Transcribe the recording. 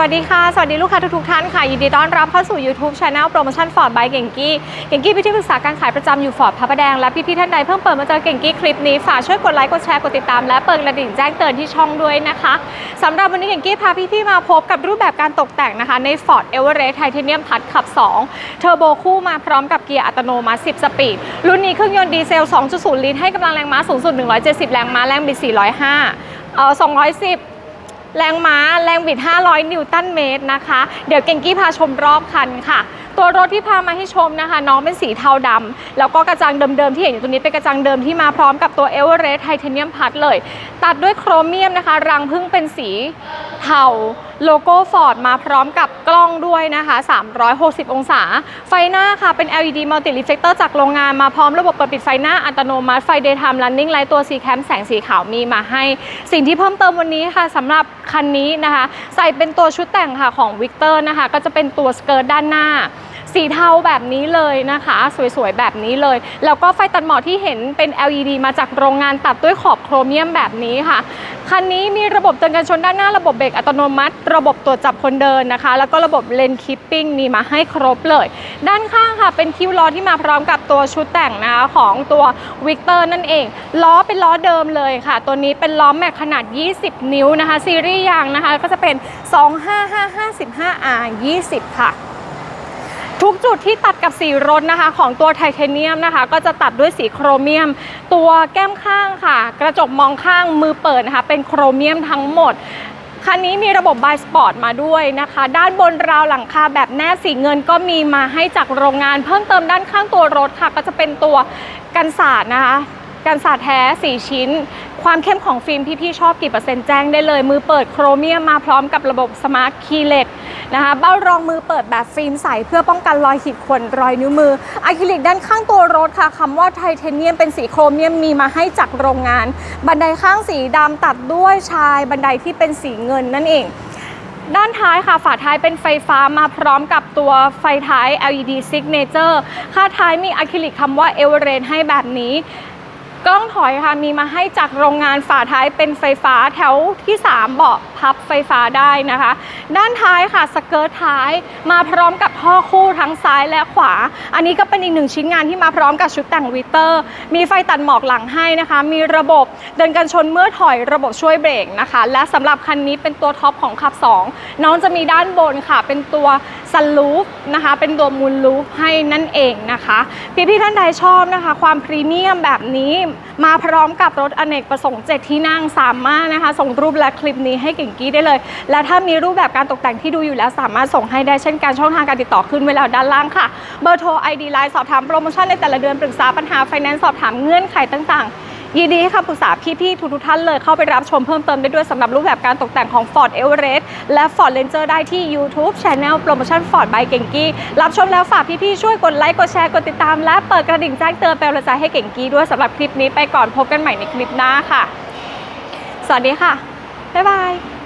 สวัสดีค่ะ สวัสดีลูกค้าทุกๆท่านค่ะ ยินดีต้อนรับเข้าสู่ YouTube Channel โปรโมชั่นฟอร์ดบายเก่งกี้ เก่งกี้เป็นที่ปรึกษาการขายประจำอยู่ฟอร์ดพระประแดง และพี่ๆท่านใดเพิ่งเปิดมาเจอเก่งกี้คลิปนี้ ฝากช่วยกดไลค์ กดแชร์ กดติดตาม และเปิดกระดิ่งแจ้งเตือนที่ช่องด้วยนะคะสำหรับวันนี้เก่งกี้พาพี่ๆมาพบกับรูปแบบการตกแต่งนะคะใน Ford Everest Titanium Touch ขับ 2 เทอร์โบคู่มาพร้อมกับเกียร์อัตโนมัติ 10 สปีด รุ่นนี้เครื่องยนต์ดีเซล 2.0 ลิตร ให้กำลังแรงม้าสูงสุด 170 แรงม้า แรงบิด405 เอ่อ210 แรงม้าแรงบิด 500 นิวตันเมตรนะคะ เดี๋ยวเก่งกี้พาชมรอบคันค่ะ ตัวรถที่พามาให้ชมนะคะ น้องเป็นสีเทาดำแล้วก็กระจังเดิมๆที่เห็นอยู่ตรงนี้เป็นกระจังเดิมที่มาพร้อมกับตัวเอเวอเรสต์ไทเทเนียมพัดเลย ตัดด้วยโครเมียมนะคะ รังพึ่งเป็นสี เทาโลโก้ฟอร์ดมาพร้อมกับกล้องด้วยนะคะ 360 องศา ไฟหน้าค่ะ เป็น LED Multi Reflector จากโรงงานมาพร้อมระบบเปิดปิดไฟหน้าอัตโนมัติ ไฟ Daytime Running Light ตัว C Cam แสงสีขาวมีมาให้ สิ่งที่เพิ่มเติมวันนี้ค่ะสำหรับคันนี้นะคะ ใส่เป็นตัวชุดแต่งค่ะของ Victor นะคะ ก็จะเป็นตัวสเกิร์ตด้านหน้า สีเทาแบบนี้เลยนะคะ สวยๆแบบนี้เลย แล้วก็ไฟตัดหมอกที่เห็นเป็น LED มาจากโรงงานตัดด้วยขอบโครเมียมแบบนี้ค่ะคันนี้มีระบบเตือนกันชนด้านหน้าระบบเบรกอัตโนมัติ ระบบตรวจจับคนเดินนะคะ แล้วก็ระบบเลนคิปปิ้งมีมาให้ครบเลย ด้านข้างค่ะ เป็นคิวล้อที่มาพร้อมกับตัวชุดแต่งนะคะของตัววิกเตอร์นั่นเอง ล้อเป็นล้อเดิมเลยค่ะ ตัวนี้เป็นล้อแม็กขนาด 20 นิ้วนะคะ ซีรีส์ยางนะคะ ก็จะเป็น 25555R 20 ค่ะ ทุกจุดที่ตัดกับสีรถนะคะ ของตัวไทเทเนียมนะคะ ก็จะตัดด้วยสีโครเมียม ตัวแก้มข้างค่ะ กระจกมองข้างมือเปิดนะคะ เป็นโครเมียมทั้งหมดคันนี้มีระบบบายสปอร์ตมาด้วยนะคะ ด้านบนราวหลังคาแบบแนบสีเงินก็มีมาให้จากโรงงาน เพิ่มเติมด้านข้างตัวรถค่ะ ก็จะเป็นตัวกันศาสตร์นะคะ กันศาสตร์แท้ 4 ชิ้น ความเข้มของฟิล์มพี่ๆชอบกี่เปอร์เซ็นต์แจ้งได้เลย มือเปิดโครเมียมมาพร้อมกับระบบสมาร์ทคีเลสนะคะเบ้ารองมือเปิดแบบฟิล์มใสเพื่อป้องกันรอยขีดข่วนรอยนิ้วมืออะคริลิกด้านข้างตัวรถค่ะคำว่าไทเทเนียมเป็นสีโครเมียมมีมาให้จากโรงงาน บันไดข้างสีดำตัดด้วยชายบันไดที่เป็นสีเงินนั่นเองด้านท้ายค่ะ ฝาท้ายเป็นไฟฟ้ามาพร้อมกับตัวไฟท้าย LED Signature ค่าท้ายมีอะคริลิกคำว่า e v e r e s t ให้แบบนี้ กล้องถอยค่ะมีมาให้จากโรงงานฝาท้ายเป็นไฟฟ้าแถวที่ 3 เบาะพับไฟฟ้าได้นะคะ ด้านท้ายค่ะสเกิร์ตท้ายมาพร้อมกับท่อคู่ทั้งซ้ายและขวา อันนี้ก็เป็นอีกหนึ่งชิ้นงานที่มาพร้อมกับชุดแต่งวิเตอร์ มีไฟตัดหมอกหลังให้นะคะ มีระบบเดินกันชนเมื่อถอยระบบช่วยเบรกนะคะ และสำหรับคันนี้เป็นตัวท็อปของขับ 2 น้องจะมีด้านบนค่ะ เป็นตัวซันลูฟนะคะ เป็นตัวมูลลูฟให้นั่นเองนะคะ พี่ๆท่านใดชอบนะคะ ความพรีเมียมแบบนี้ มาพร้อมกับรถอเนกประสงค์7ที่นั่งสามารถนะคะ ส่งรูปและคลิปนี้ให้เก่งกี้ได้เลย และถ้ามีรูปแบบการตกแต่งที่ดูอยู่แล้วสามารถส่งให้ได้เช่นกันช่องทางการติดต่อขึ้นไว้แล้วด้านล่างค่ะ เบอร์โทร ID ไลน์สอบถามโปรโมชั่นในแต่ละเดือนปรึกษาปัญหาไฟแนนซ์สอบถามเงื่อนไขต่างๆยินดีให้คำปรึกษาพี่ๆทุกๆท่านเลยเข้าไปรับชมเพิ่มเติมได้ด้วยสำหรับรูปแบบการตกแต่งของ Ford Everest และ Ford Ranger ได้ที่ YouTube Channel Promotion Ford by เก่งกี้รับชมแล้วฝากพี่ๆช่วยกดไลค์กดแชร์กดติดตาม และเปิดกระดิ่งแจ้งเตือนเป็นกำลังใจให้เก่งกี้ด้วยสำหรับคลิปนี้ไปก่อนพบกันใหม่ในคลิปหน้าค่ะ สวัสดีค่ะ บ๊ายบาย